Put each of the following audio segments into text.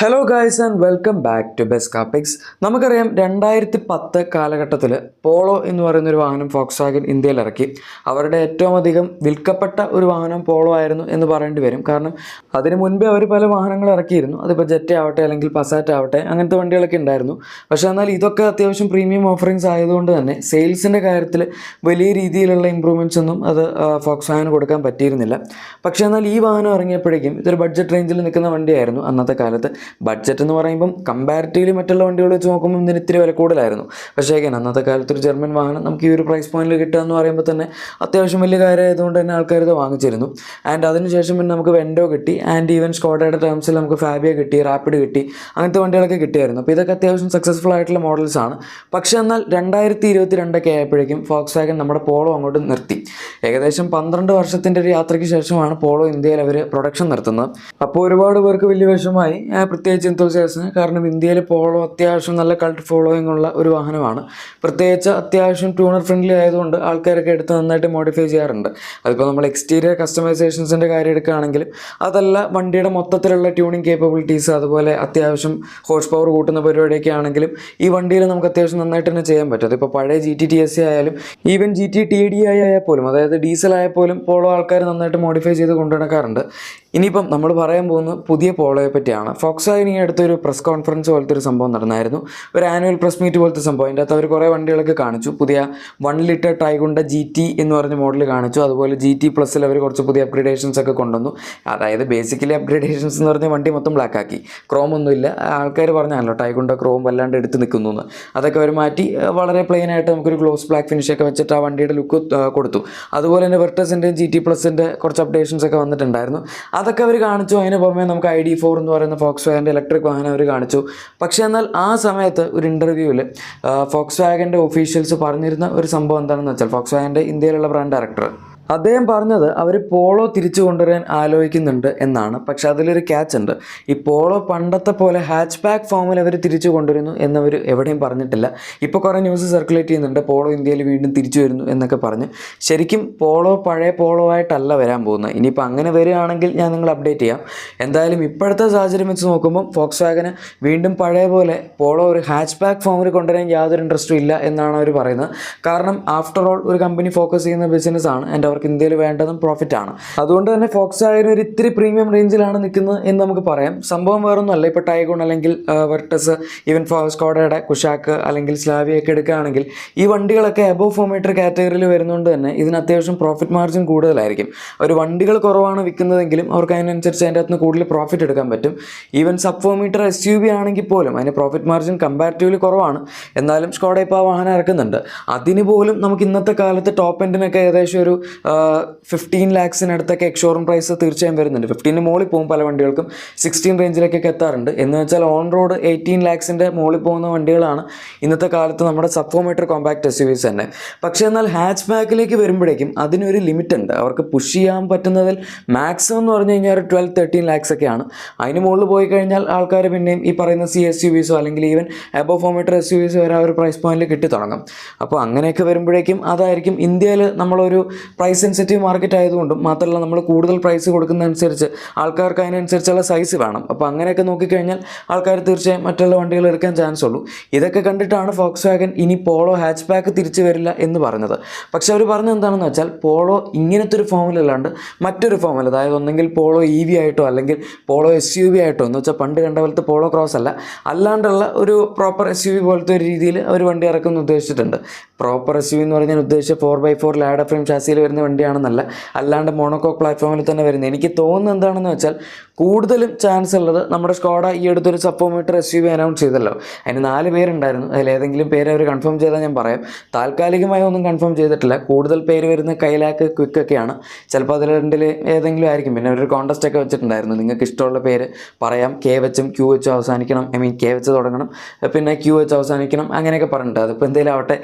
Hello guys and welcome back to ബെസ് കാപ്പിക്സ് നമുക്കറിയാം രണ്ടായിരത്തി പത്ത് കാലഘട്ടത്തിൽ പോളോ എന്ന് പറയുന്ന ഒരു വാഹനം ഫോക്സ് വാഗൻ ഇന്ത്യയിൽ ഇറക്കി. അവരുടെ ഏറ്റവും അധികം വിൽക്കപ്പെട്ട ഒരു വാഹനം പോളോ ആയിരുന്നു എന്ന് പറയേണ്ടി വരും. കാരണം അതിന് മുൻപേ അവർ പല വാഹനങ്ങൾ ഇറക്കിയിരുന്നു. അതിപ്പോൾ ജെറ്റ് ആവട്ടെ അല്ലെങ്കിൽ പസാറ്റ് ആവട്ടെ അങ്ങനത്തെ വണ്ടികളൊക്കെ ഉണ്ടായിരുന്നു. പക്ഷേ എന്നാൽ ഇതൊക്കെ അത്യാവശ്യം പ്രീമിയം ഓഫറിങ്സ് ആയതുകൊണ്ട് തന്നെ സെയിൽസിന്റെ കാര്യത്തിൽ വലിയ രീതിയിലുള്ള ഇമ്പ്രൂവ്മെന്റ്സ് ഒന്നും അത് ഫോക്സ് വാഗന് കൊടുക്കാൻ പറ്റിയിരുന്നില്ല. പക്ഷേ എന്നാൽ ഈ വാഹനം ഇറങ്ങിയപ്പോഴേക്കും ഇതൊരു ബഡ്ജറ്റ് റേഞ്ചിൽ നിൽക്കുന്ന വണ്ടിയായിരുന്നു അന്നത്തെ കാലത്ത്. ബഡ്ജറ്റ് എന്ന് പറയുമ്പം കമ്പാരിറ്റീവ്ലി മറ്റുള്ള വണ്ടികൾ വെച്ച് നോക്കുമ്പോൾ ഇതിന് ഇത്തിരി വില കൂടുതലായിരുന്നു. പക്ഷേ again അന്നത്തെ കാലത്ത് ഒരു ജർമ്മൻ വാഹനം നമുക്ക് ഈ ഒരു പ്രൈസ് പോയിന്റിൽ കിട്ടുക എന്ന് പറയുമ്പോൾ തന്നെ അത്യാവശ്യം വലിയ കാര്യമായതുകൊണ്ട് തന്നെ ആൾക്കാർ ഇത് വാങ്ങിച്ചിരുന്നു. ആൻഡ് അതിനുശേഷം പിന്നെ നമുക്ക് വെൻഡോ കിട്ടി ആൻഡ് ഈവൻ സ്കോഡയുടെ ടേംസിൽ നമുക്ക് ഫാബിയ കിട്ടി റാപ്പിഡ് കിട്ടി അങ്ങനത്തെ വണ്ടികളൊക്കെ കിട്ടിയായിരുന്നു. അപ്പോൾ ഇതൊക്കെ അത്യാവശ്യം സക്സസ്ഫുൾ ആയിട്ടുള്ള മോഡൽസ് ആണ്. പക്ഷേ എന്നാൽ രണ്ടായിരത്തി ഇരുപത്തി രണ്ടൊക്കെ ആയപ്പോഴേക്കും ഫോക്സ് വാഗൻ നമ്മുടെ പോളോ അങ്ങോട്ട് നിർത്തി. ഏകദേശം പന്ത്രണ്ട് വർഷത്തിന്റെ ഒരു യാത്രയ്ക്ക് ശേഷമാണ് പോളോ ഇന്ത്യയിൽ അവർ പ്രൊഡക്ഷൻ നിർത്തുന്നത്. അപ്പോൾ ഒരുപാട് പേർക്ക് വലിയ വിഷമമായി. പ്രത്യേകിച്ച് എന്തോസിയാസിന് കാരണം ഇന്ത്യയിൽ പോളോ അത്യാവശ്യം നല്ല കൾട്ട് ഫോളോയിങ് ഉള്ള ഒരു വാഹനമാണ്. പ്രത്യേകിച്ച് അത്യാവശ്യം ട്യൂണർ ഫ്രണ്ട്ലി ആയതുകൊണ്ട് ആൾക്കാരൊക്കെ എടുത്ത് നന്നായിട്ട് മോഡിഫൈ ചെയ്യാറുണ്ട്. അതിപ്പോൾ നമ്മൾ എക്സ്റ്റീരിയർ കസ്റ്റമൈസേഷൻസിന്റെ കാര്യം എടുക്കുകയാണെങ്കിൽ അതല്ല വണ്ടിയുടെ മൊത്തത്തിലുള്ള ട്യൂണിങ് കേപ്പബിലിറ്റീസ് അതുപോലെ അത്യാവശ്യം ഹോഴ്സ് പവർ കൂട്ടുന്ന പരിപാടിയൊക്കെ ആണെങ്കിലും ഈ വണ്ടിയിൽ നമുക്ക് അത്യാവശ്യം നന്നായിട്ട് തന്നെ ചെയ്യാൻ പറ്റും. അതിപ്പോൾ പഴയ G T T S C ആയാലും even G T T D I ആയാൽ പോലും അതായത് ഡീസൽ ആയാൽ പോലും പോളോ ആൾക്കാർ നന്നായിട്ട് മോഡിഫൈ ചെയ്ത് കൊണ്ടു നടക്കാറുണ്ട് ഇനിയിപ്പം നമ്മൾ പറയാൻ പോകുന്നത് പുതിയ പോളോയെ പറ്റിയാണ്. ഫോക്സ് ഈ അടുത്തൊരു പ്രസ് കോൺഫറൻസ് പോലത്തെ ഒരു സംഭവം നടന്നായിരുന്നു. ഒരു ആനുവൽ പ്രസ് മീറ്റ് പോലത്തെ സംഭവം. അതിന്റെ അകത്ത് അവർ കുറേ വണ്ടികളൊക്കെ കാണിച്ചു. പുതിയ one litre Taigun G T എന്ന് പറഞ്ഞ മോഡൽ കാണിച്ചു. അതുപോലെ ജി ടി പ്ലസ്സിൽ അവർ കുറച്ച് പുതിയ അപ്ഗ്രേഡേഷൻസ് ഒക്കെ കൊണ്ടുവന്നു. അതായത് ബേസിക്കലി അപ്ഗ്രേഡേഷൻസ് എന്ന് പറഞ്ഞ വണ്ടി മൊത്തം ബ്ലാക്ക് ആക്കി. ക്രോം ഒന്നുമില്ല ആൾക്കാർ പറഞ്ഞാണല്ലോ ടൈഗുണ്ട ക്രോം വല്ലാണ്ട് എടുത്ത് നിൽക്കുന്നു അതൊക്കെ അവർ മാറ്റി. വളരെ പ്ലെയിൻ ആയിട്ട് നമുക്കൊരു ഗ്ലോസ് ബ്ലാക്ക് ഫിനിഷ് ഒക്കെ വെച്ചിട്ട് ആ വണ്ടിയുടെ ലുക്ക് കൊടുത്തു. അതുപോലെ തന്നെ വെർട്ടസിന്റെയും ജി ടി പ്ലസിന്റെ കുറച്ച് അപ്ഡേഷൻസ് ഒക്കെ വന്നിട്ടുണ്ടായിരുന്നു. അതൊക്കെ അവർ കാണിച്ചു. അതിന് പുറമെ നമുക്ക് ഐ ഡി ഫോർ എന്ന് പറയുന്ന ഫോക്സ് വാഗന്റെ ഇലക്ട്രിക് വാഹനം അവർ കാണിച്ചു. പക്ഷേ എന്നാൽ ആ സമയത്ത് ഒരു ഇന്റർവ്യൂവിൽ ഫോക്സ് വാഗന്റെ ഒഫീഷ്യൽസ് പറഞ്ഞിരുന്ന ഒരു സംഭവം എന്താണെന്ന് വെച്ചാൽ ഫോക്സ് വാഗന്റെ ഇന്ത്യയിലുള്ള ബ്രാൻഡ് ഡയറക്ടർ അദ്ദേഹം പറഞ്ഞത് അവർ പോളോ തിരിച്ചു കൊണ്ടുവരാൻ ആലോചിക്കുന്നുണ്ട് എന്നാണ്. പക്ഷെ അതിലൊരു ക്യാച്ച് ഉണ്ട്. ഈ പോളോ പണ്ടത്തെ പോലെ ഹാച്ച് ബാക്ക് ഫോമിൽ അവർ തിരിച്ചു കൊണ്ടുവരുന്നു എന്നവർ എവിടെയും പറഞ്ഞിട്ടില്ല. ഇപ്പോൾ കുറേ ന്യൂസ് സർക്കുലേറ്റ് ചെയ്യുന്നുണ്ട്. പോളോ ഇന്ത്യയിൽ വീണ്ടും തിരിച്ചു വരുന്നു എന്നൊക്കെ പറഞ്ഞ്. ശരിക്കും പോളോ പഴയ പോളോ ആയിട്ടല്ല വരാൻ പോകുന്നത്. ഇനിയിപ്പോൾ അങ്ങനെ വരികയാണെങ്കിൽ ഞാൻ നിങ്ങൾ അപ്ഡേറ്റ് ചെയ്യാം. എന്തായാലും ഇപ്പോഴത്തെ സാഹചര്യം വെച്ച് നോക്കുമ്പോൾ ഫോക്സ് വാഗന് വീണ്ടും പഴയ പോലെ പോളോ ഒരു ഹാച്ച് ബാക്ക് ഫോമിൽ കൊണ്ടുവരാൻ യാതൊരു ഇൻട്രസ്റ്റും ഇല്ല എന്നാണ് അവർ പറയുന്നത്. കാരണം ആഫ്റ്റർ ഓൾ ഒരു കമ്പനി ഫോക്കസ് ചെയ്യുന്ന ബിസിനസ്സാണ് ആൻഡ് അവർക്ക് ഇന്ത്യയിൽ വേണ്ടതും പ്രോഫിറ്റ് ആണ്. അതുകൊണ്ട് തന്നെ ഫോക്സ് ആയാലും ഒരു ഇത്തിരി പ്രീമിയം റേഞ്ചിലാണ് നിൽക്കുന്നത് എന്ന് നമുക്ക് പറയാം. സംഭവം വേറൊന്നുമല്ല. ഇപ്പോൾ ടൈഗോൺ അല്ലെങ്കിൽ വെർട്ടസ് ഈവൻ സ്കോഡയുടെ കുഷാക്ക് അല്ലെങ്കിൽ സ്ലാവിയൊക്കെ എടുക്കുകയാണെങ്കിൽ ഈ വണ്ടികളൊക്കെ എബോ ഫോർ മീറ്റർ കാറ്റഗറിയിൽ വരുന്നതുകൊണ്ട് തന്നെ ഇതിന് അത്യാവശ്യം പ്രോഫിറ്റ് മാർജിൻ കൂടുതലായിരിക്കും. ഒരു വണ്ടികൾ കുറവാണ് വിൽക്കുന്നതെങ്കിലും അവർക്ക് അതിനനുസരിച്ച് അതിന്റെ അകത്ത് കൂടുതൽ പ്രോഫിറ്റ് എടുക്കാൻ പറ്റും. Even sub four metre S U V ആണെങ്കിൽ പോലും അതിന് പ്രോഫിറ്റ് മാർജിൻ കമ്പാരിറ്റീവ്ലി കുറവാണ്. എന്നാലും സ്കോഡ ഇപ്പോൾ ആ വാഹനം ഇറക്കുന്നുണ്ട്. അതിന് പോലും നമുക്ക് ഇന്നത്തെ കാലത്ത് ടോപ്പ് എൻഡിനൊക്കെ ഏകദേശം ഒരു ഫിഫ്റ്റീൻ ലാക്സിനടുത്തൊക്കെ എക്സോറും പ്രൈസ് തീർച്ചയായും വരുന്നുണ്ട്. ഫിഫ്റ്റീന് മുകളിൽ പോകും പല വണ്ടികൾക്കും. സിക്സ്റ്റീൻ റേഞ്ചിലേക്കൊക്കെ എത്താറുണ്ട്. എന്ന് വെച്ചാൽ ഓൺ റോഡ് എയ്റ്റീൻ ലാക്സിന്റെ മുകളിൽ പോകുന്ന വണ്ടികളാണ് ഇന്നത്തെ കാലത്ത് നമ്മുടെ sub four metre compact S U Vs തന്നെ. പക്ഷേ എന്നാൽ ഹാച്ച് ബാക്കിലേക്ക് വരുമ്പോഴേക്കും അതിനൊരു ലിമിറ്റ് ഉണ്ട് അവർക്ക് പുഷ് ചെയ്യാൻ പറ്റുന്നതിൽ മാക്സിമം എന്ന് പറഞ്ഞു കഴിഞ്ഞാൽ ഒരു ട്വൽവ് തേർട്ടീൻ ലാക്സ് ഒക്കെയാണ്. അതിന് മുകളിൽ പോയി കഴിഞ്ഞാൽ ആൾക്കാർ പിന്നെയും ഈ പറയുന്ന സി എസ് യു വിസോ അല്ലെങ്കിൽ even above four metre S U വിസോ വരെ ആ ഒരു പ്രൈസ് പോയിന്റിൽ കിട്ടി തുടങ്ങും അപ്പോൾ അങ്ങനെയൊക്കെ വരുമ്പോഴേക്കും അതായിരിക്കും ഇന്ത്യയിൽ നമ്മളൊരു പ്രൈസ് സെൻസിറ്റീവ് മാർക്കറ്റ് ആയതുകൊണ്ടും മാത്രമല്ല നമ്മൾ കൂടുതൽ പ്രൈസ് കൊടുക്കുന്നതനുസരിച്ച് ആൾക്കാർക്ക് അതിനനുസരിച്ചുള്ള സൈസ് വേണം. അപ്പോൾ അങ്ങനെയൊക്കെ നോക്കിക്കഴിഞ്ഞാൽ ആൾക്കാർ തീർച്ചയായും മറ്റുള്ള വണ്ടികൾ എടുക്കാൻ ചാൻസ് ഉള്ളൂ. ഇതൊക്കെ കണ്ടിട്ടാണ് ഫോക്സ് വാഗൻ ഇനി പോളോ ഹാച്ച് ബാക്ക് തിരിച്ചു വരില്ല എന്ന് പറഞ്ഞത്. പക്ഷെ അവർ പറഞ്ഞത് എന്താണെന്ന് വെച്ചാൽ പോളോ ഇങ്ങനത്തെ ഒരു ഫോമിലല്ലാണ്ട് മറ്റൊരു ഫോമിൽ അതായത് ഒന്നെങ്കിൽ പോളോ ഇ വി ആയിട്ടോ അല്ലെങ്കിൽ പോളോ എസ് യു വി ആയിട്ടോ എന്ന് വെച്ചാൽ പണ്ട് കണ്ട പോലത്തെ പോളോ ക്രോസ് അല്ല. അല്ലാണ്ടുള്ള ഒരു പ്രോപ്പർ എസ് യു വി പോലത്തെ ഒരു രീതിയിൽ അവർ വണ്ടി ഇറക്കുമെന്ന് ഉദ്ദേശിച്ചിട്ടുണ്ട്. പ്രോപ്പർ എസ് യു വി എന്ന് പറഞ്ഞാൽ ഉദ്ദേശിച്ച four by four ladder frame ചാസിയിൽ വരുന്ന വണ്ടിയാണെന്നല്ല അല്ലാണ്ട് മോണോക്കോ പ്ലാറ്റ്ഫോമിൽ തന്നെ വരുന്നത്. എനിക്ക് തോന്നുന്നത് എന്താണെന്ന് വെച്ചാൽ കൂടുതലും ചാൻസ് ഉള്ളത് നമ്മുടെ സ്കോഡ ഈ അടുത്തൊരു sub four metre S U V announce ചെയ്തല്ലോ. അതിന് നാല് പേരുണ്ടായിരുന്നു. അതിൽ ഏതെങ്കിലും പേര് അവർ കൺഫേം ചെയ്താൽ ഞാൻ പറയാം. താൽക്കാലികമായി ഒന്നും കൺഫേം ചെയ്തിട്ടില്ല. കൂടുതൽ പേര് വരുന്ന കൈലാക്ക് ക്വിക്ക് ഒക്കെയാണ്. ചിലപ്പോൾ അതിൽ രണ്ടിൽ ഏതെങ്കിലും ആയിരിക്കും. പിന്നെ ഒരു കോൺടസ്റ്റ് ഒക്കെ വെച്ചിട്ടുണ്ടായിരുന്നു. നിങ്ങൾക്ക് ഇഷ്ടമുള്ള പേര് പറയാം. കെ വെച്ചും ക്യൂ വെച്ചും അവസാനിക്കണം. ഐ മീൻ കെ വെച്ച് തുടങ്ങണം. പിന്നെ ക്യൂ വെച്ച് അവസാനിക്കണം. അങ്ങനെയൊക്കെ പറഞ്ഞിട്ട് അതിപ്പോൾ എന്തെങ്കിലും ആവട്ടെ.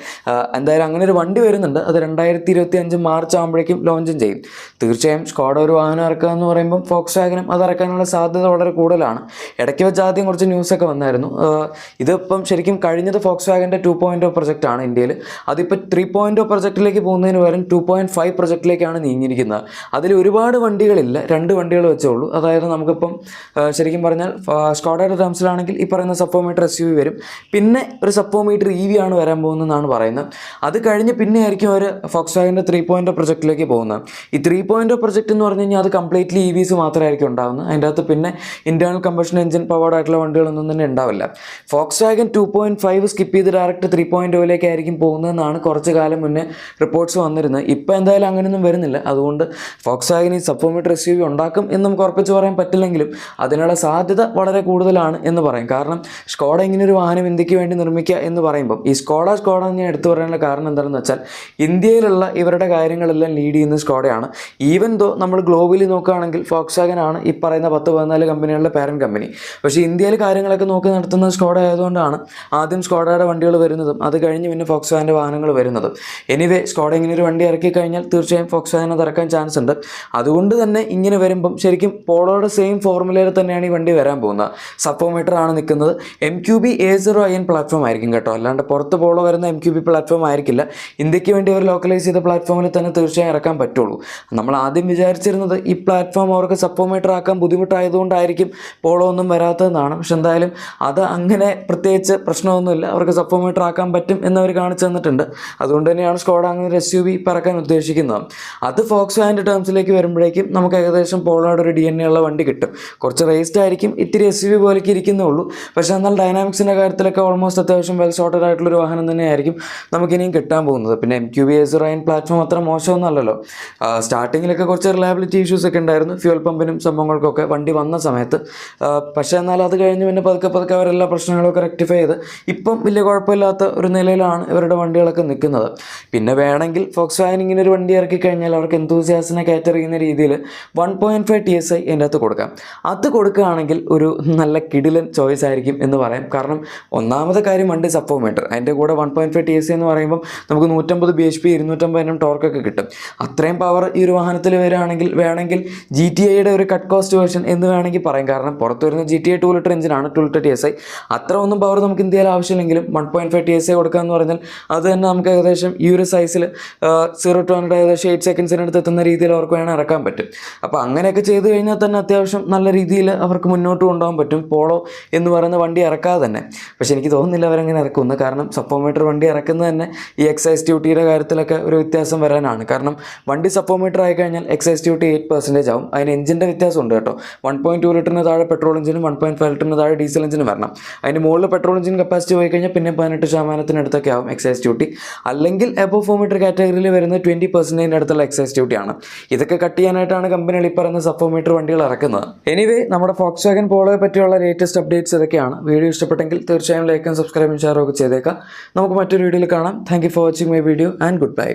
എന്തായാലും അങ്ങനെ ഒരു വണ്ടി വരുന്നുണ്ട്. അത് രണ്ടായിരത്തി ഇരുപത്തി അഞ്ച് മാർച്ച് ആകുമ്പോഴേക്കും ലോഞ്ചും ചെയ്യും. തീർച്ചയായും സ്കോഡ ഒരു വാഹനം ഇറക്കുക എന്ന് പറയുമ്പോൾ ഫോക്സ് വാഗനം അത് ഇറക്കാനുള്ള സാധ്യത വളരെ കൂടുതലാണ്. ഇടയ്ക്ക് വെച്ച് ആദ്യം കുറച്ച് ന്യൂസൊക്കെ വന്നായിരുന്നു. ഇതിപ്പം ശരിക്കും കഴിഞ്ഞത് ഫോക്സ് വാഗന്റെ ടു പോയിന്റ് ഓ പ്രൊജക്റ്റാണ് ഇന്ത്യയിൽ. അതിപ്പോൾ ത്രീ പോയിന്റ് ഓ പ്രൊജക്റ്റിലേക്ക് പോകുന്നതിന് പകരം ടു പോയിന്റ് ഫൈവ് പ്രൊജക്റ്റിലേക്കാണ് നീങ്ങിയിരിക്കുന്നത്. അതിൽ ഒരുപാട് വണ്ടികളില്ല രണ്ട് വണ്ടികൾ വെച്ചേ ഉള്ളൂ. അതായത് നമുക്കിപ്പം ശരിക്കും പറഞ്ഞാൽ സ്കോഡയുടെ ടേംസിലാണെങ്കിൽ ഈ പറയുന്ന സപ്പോമീറ്റർ എസ് യു വി വരും. പിന്നെ ഒരു സപ്പോമീറ്റർ ഇ വി ആണ് വരാൻ പോകുന്നതെന്നാണ് പറയുന്നത്. അത് കഴിഞ്ഞ് പിന്നെ ആയിരിക്കും അവർ ഫോക്സ് വാഗന്റെ ത്രീ പോയിന്റ് പ്രൊജക്റ്റിലേക്ക് പോകുന്നത്. ഈ ത്രീ പോയിന്റ് പ്രൊജക്റ്റ് എന്ന് പറഞ്ഞു കഴിഞ്ഞാൽ അത് കംപ്ലീറ്റ്ലി ഇ വിസ് മാത്രമായിരിക്കും ഉണ്ടാകുന്നത് അതിന്റെ അകത്ത് പിന്നെ ഇന്റേർണൽ കമ്പഷൻ എഞ്ചിൻ പവേർഡ് ആയിട്ടുള്ള വണ്ടികളൊന്നും തന്നെ ഉണ്ടാവില്ല. Volkswagen two point five skip ചെയ്ത് ഡയറക്റ്റ് ത്രീ പോയിന്റ് ഓയിലേക്ക് ആയിരിക്കും പോകുന്നതെന്നാണ് കുറച്ച് കാലം മുന്നേ റിപ്പോർട്ട്സ് വന്നിരുന്നത്. ഇപ്പോൾ എന്തായാലും അങ്ങനെയൊന്നും വരുന്നില്ല. അതുകൊണ്ട് ഫോക്സ് വാഗൻ ഈ സപ്പോമീറ്റർ എസ് യു വി ഉണ്ടാക്കും എന്ന് നമുക്ക് ഉറപ്പിച്ച് പറയാൻ പറ്റില്ലെങ്കിലും അതിനുള്ള സാധ്യത വളരെ കൂടുതലാണ് എന്ന് പറയും. കാരണം സ്കോഡ ഇങ്ങനെ ഒരു വാഹനം ഇന്ത്യയ്ക്ക് വേണ്ടി നിർമ്മിക്കുക എന്ന് പറയുമ്പം ഈ സ്കോഡ സ്കോഡ ഞാൻ എടുത്തു പറയാനുള്ള കാരണം എന്താണെന്ന് വെച്ചാൽ ഇന്ത്യയിലുള്ള ഇവരുടെ കാര്യങ്ങളെല്ലാം ലീഡ് ചെയ്യുന്ന സ്കോഡയാണ് ഈവൻ ദോ നമ്മൾ ഗ്ലോബലി നോക്കുകയാണെങ്കിൽ ഫോക്സ് വാഗൻ ആണ് ഈ പത്ത് പതിനാല് കമ്പനികളുടെ പാരന്റ് കമ്പനി പക്ഷേ ഇന്ത്യയിൽ കാര്യങ്ങളൊക്കെ നോക്കി നടത്തുന്നത് സ്കോഡ ആയതുകൊണ്ടാണ് ആദ്യം സ്കോഡയുടെ വണ്ടികൾ വരുന്നതും അത് കഴിഞ്ഞ് പിന്നെ ഫോക്സ് വാഗന്റെ വാഹനങ്ങൾ വരുന്നതും. എനിവേ സ്കോഡ ഇങ്ങനെ ഒരു വണ്ടി ഇറക്കി കഴിഞ്ഞാൽ തീർച്ചയായും ഫോക്സ് അത് ഇറക്കാൻ ചാൻസ് ഉണ്ട്. അതുകൊണ്ട് തന്നെ ഇങ്ങനെ വരുമ്പം ശരിക്കും പോളോയുടെ സെയിം ഫോർമുലയിൽ തന്നെയാണ് ഈ വണ്ടി വരാൻ പോകുന്നത്. സപ്പോമീറ്റർ ആണ് നിൽക്കുന്നത്. M Q B A zero I N platform ആയിരിക്കും കേട്ടോ. അല്ലാണ്ട് പുറത്ത് പോളോ വരുന്ന എം ക്യു ബി പ്ലാറ്റ്ഫോം ആയിരിക്കില്ല. ഇന്ത്യയ്ക്ക് വേണ്ടി അവർ ലോക്കലൈസ് ചെയ്ത പ്ലാറ്റ്ഫോമിൽ തന്നെ തീർച്ചയായും ഇറക്കാൻ പറ്റുള്ളൂ. നമ്മൾ ആദ്യം വിചാരിച്ചിരുന്നത് ഈ പ്ലാറ്റ്ഫോം അവർക്ക് സപ്പോമീറ്റർ ആക്കാൻ ബുദ്ധിമുട്ടായതുകൊണ്ടായിരിക്കും പോളോ ഒന്നും വരാത്തതെന്നാണ്. പക്ഷെ എന്തായാലും അത് അങ്ങനെ പ്രത്യേകിച്ച് പ്രശ്നമൊന്നുമില്ല. അവർക്ക് സപ്പോമീറ്റർ ആക്കാൻ പറ്റും എന്നവർ കാണിച്ചു തന്നിട്ടുണ്ട്. അതുകൊണ്ട് തന്നെയാണ് സ്കോഡ അങ്ങനെ ഒരു എസ് യു വി പറക്കാൻ ഉദ്ദേശിക്കുന്നത്. അത് ഫോക്സ് വാന്റെ ടേംസിലേക്ക് വരുമ്പോഴേക്കും നമുക്ക് ഏകദേശം പോളോയുടെ ഒരു ഡി എൻ എ ഉള്ള വണ്ടി കിട്ടും. കുറച്ച് റേസ്ഡ് ആയിരിക്കും. ഇത്തിരി എസ് യു വി പോലേക്ക് ഇരിക്കുന്നേ ഉള്ളൂ പക്ഷേ എന്നാൽ ഡൈനാമിക്സിന്റെ കാര്യത്തിലൊക്കെ ഓൾമോസ്റ്റ് അത്യാവശ്യം വെൽ സോർട്ടഡ് ആയിട്ടുള്ളൊരു വാഹനം തന്നെയായിരിക്കും നമുക്കിനിയും കിട്ടാൻ പോകുന്നത്. പിന്നെ എം ക്യു ബി എസ് റൈൻ പ്ലാറ്റ്ഫോം അത്ര മോശമൊന്നുമല്ലല്ലോ. സ്റ്റാർട്ടിങ്ങിലൊക്കെ കുറച്ച് റിലയബിലിറ്റി ഇഷ്യൂസ് ഒക്കെ ഉണ്ടായിരുന്നു. ഫ്യൂൽ പമ്പിനും സംഭവങ്ങൾക്കൊക്കെ വണ്ടി വന്ന സമയത്ത്. പക്ഷേ എന്നാൽ അത് കഴിഞ്ഞ് പിന്നെ പതുക്കെ പതുക്കെ അവരെല്ലാ പ്രശ്നങ്ങളൊക്കെ റെക്ടിഫൈ ചെയ്ത് ഇപ്പം വലിയ കുഴപ്പമില്ലാത്ത ഒരു നിലയിലാണ് ഇവരുടെ വണ്ടികളൊക്കെ നിൽക്കുന്നത്. പിന്നെ വേണമെങ്കിൽ ഫോക്സ് വാഗൻ ഇങ്ങനെ ഒരു വണ്ടി ഇറക്കി കഴിഞ്ഞാൽ അവർക്ക് എന്തൂസിയാസിനെ കയറ്ററിയുന്ന രീതിയിൽ one point five T S I എന്റെ അകത്ത് കൊടുക്കാം. അത് കൊടുക്കുകയാണെങ്കിൽ ഒരു നല്ല കിടിലൻ ചോയ്സ് ആയിരിക്കും എന്ന് പറയാം. കാരണം ഒന്നാമത്തെ കാര്യം വണ്ടി സപ്പോമീറ്റർ അതിന്റെ കൂടെ one point five T S എന്ന് പറയുമ്പോൾ നമുക്ക് നൂറ്റമ്പത് ബി എച്ച് പി ഇരുന്നൂറ്റമ്പത് എണ്ണം ടോർക്കൊക്കെ കിട്ടും. അത്രയും പവർ ഈ ഒരു വാഹനത്തിൽ വരികയാണെങ്കിൽ വേണമെങ്കിൽ ജി ടി ഐയുടെ ഒരു കട്ട് കോസ്റ്റ് വേർഷൻ എന്ന് വേണമെങ്കിൽ പറയാം. കാരണം പുറത്ത് വരുന്ന G T A two litre എഞ്ചിനാണ് two litre T S I അത്ര ഒന്നും പവർ നമുക്ക് ഇന്ത്യയിൽ ആവശ്യമില്ലെങ്കിലും one point five T S I കൊടുക്കുക എന്ന് പറഞ്ഞാൽ അത് തന്നെ നമുക്ക് ഏകദേശം ഈ ഒരു സൈസിൽ സീറോ ടു ഹൺഡ്രഡ് ഏകദേശം എയ്റ്റ് സെക്കൻഡ്സിനടുത്ത് എത്തുന്ന രീതിയിൽ അവർക്ക് വേണം ഇറക്കാൻ പറ്റും. അപ്പോൾ അങ്ങനെയൊക്കെ ചെയ്തു കഴിഞ്ഞാൽ തന്നെ അത്യാവശ്യം നല്ല രീതിയിൽ അവർക്ക് മുന്നോട്ട് കൊണ്ടുപോകാൻ പറ്റും. പോളോ എന്ന് പറയുന്ന വണ്ടി ഇറക്കാതെ തന്നെ. പക്ഷേ എനിക്ക് തോന്നുന്നില്ല അവരങ്ങനെ ഇറക്കുമെന്ന്. കാരണം സപ്പോമീറ്റർ വണ്ടി ഇറക്കുന്നത് തന്നെ ഈ എക്സൈസ് ഡ്യൂട്ടിയുടെ കാര്യത്തിലൊക്കെ ഒരു വ്യത്യാസം വരാനാണ്. കാരണം വണ്ടി സപ്പോമീറ്റർ ആയി കഴിഞ്ഞാൽ എക്സൈസ് ഡ്യൂട്ടി എയ്റ്റ് പെർസെന്റേജ് ആവും. അതിന് എഞ്ചിന്റെ വ്യത്യാസം ഉണ്ട് കേട്ടോ വൺ പോയിന്റ് ടു ലിറ്ററിന് താഴെ പെട്രോൾ എഞ്ചിനും വൺ പോയിന്റ് ഫൈവ് ലിറ്ററിന് താഴെ ഡീസൽ എഞ്ചിനും വരണം. അതിന് മുകളിൽ പെട്രോൾ എഞ്ചിൻ കപ്പാസിറ്റി പോയി കഴിഞ്ഞാൽ പിന്നെ പതിനെട്ട് ശതമാനത്തിനടുത്തൊക്കെ ആവും എക്സൈസ് ഡ്യൂട്ടി അല്ലെങ്കിൽ എബോ ഫോർ മീറ്റർ കാറ്റഗറിയിൽ വരുന്ന ട്വന്റി പെർസെന്റേജിന്റെ അടുത്തുള്ള എക്സൈസ് ഡ്യൂട്ടിയാണ് ഇതൊക്കെ കട്ട് ചെയ്യാനായിട്ടാണ് കമ്പനികൾ ഈ പറയുന്ന സപ്പോമീറ്റർ വണ്ടികൾ ഇറക്കുന്നത്. എനിവേ നമ്മുടെ ഫോക്സ് വാഗൻ പോളോയെ പറ്റിയുള്ള ലേറ്റസ്റ്റ് അപ്ഡേറ്റ്സ് ഇതൊക്കെയാണ്. വീഡിയോ ഇഷ്ടപ്പെട്ടെങ്കിൽ തീർച്ചയായും ലൈക്കും സബ്സ്ക്രൈബും ഷെയറും ഒക്കെ ചെയ്തേക്കാം. നമുക്ക് മറ്റൊരു വീഡിയോയിൽ കാണാം. Thank for watching my video and goodbye